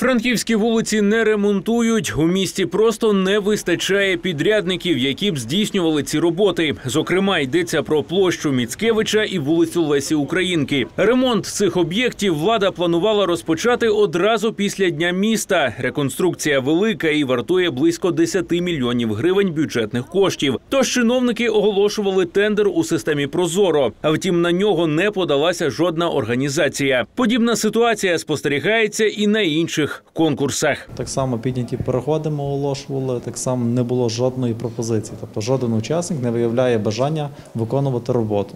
Франківські вулиці не ремонтують. У місті просто не вистачає підрядників, які б здійснювали ці роботи. Зокрема, йдеться про площу Міцкевича і вулицю Лесі Українки. Ремонт цих об'єктів влада планувала розпочати одразу після дня міста. Реконструкція велика і вартує близько 10 мільйонів гривень бюджетних коштів. Тож чиновники оголошували тендер у системі Прозоро. А втім, на нього не подалася жодна організація. Подібна ситуація спостерігається і на інших конкурсах. Так само підняті переходи ми оголошували, так само не було жодної пропозиції. Тобто жоден учасник не виявляє бажання виконувати роботу.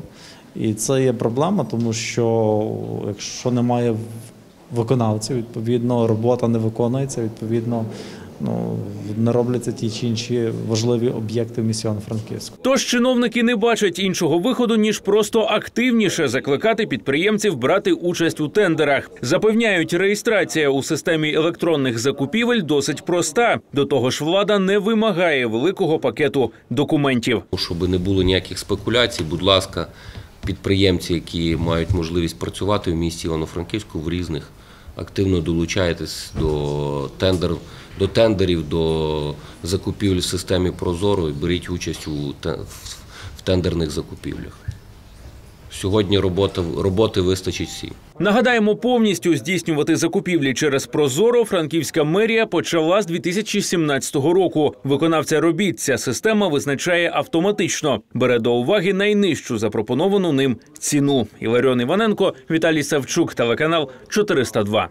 І це є проблема, тому що якщо немає виконавців, відповідно робота не виконується, відповідно ну, не робляться ті чи інші важливі об'єкти в місті Івано-Франківську. Тож чиновники не бачать іншого виходу ніж просто активніше закликати підприємців брати участь у тендерах. Запевняють, реєстрація у системі електронних закупівель досить проста. До того ж, влада не вимагає великого пакету документів. Щоб не було ніяких спекуляцій, будь ласка, підприємці, які мають можливість працювати в місті Івано-Франківську в різних, активно долучайтесь до тендерів, до тендерів, до закупівель в системі Прозоро і беріть участь у в тендерних закупівлях. Сьогодні робота, роботи вистачить всім. Нагадаємо, повністю здійснювати закупівлі через Прозоро франківська мерія почала з 2017 року. Виконавця робіт ця система визначає автоматично, бере до уваги найнижчу запропоновану ним ціну. Іларіон Іваненко, Віталій Савчук, телеканал 402.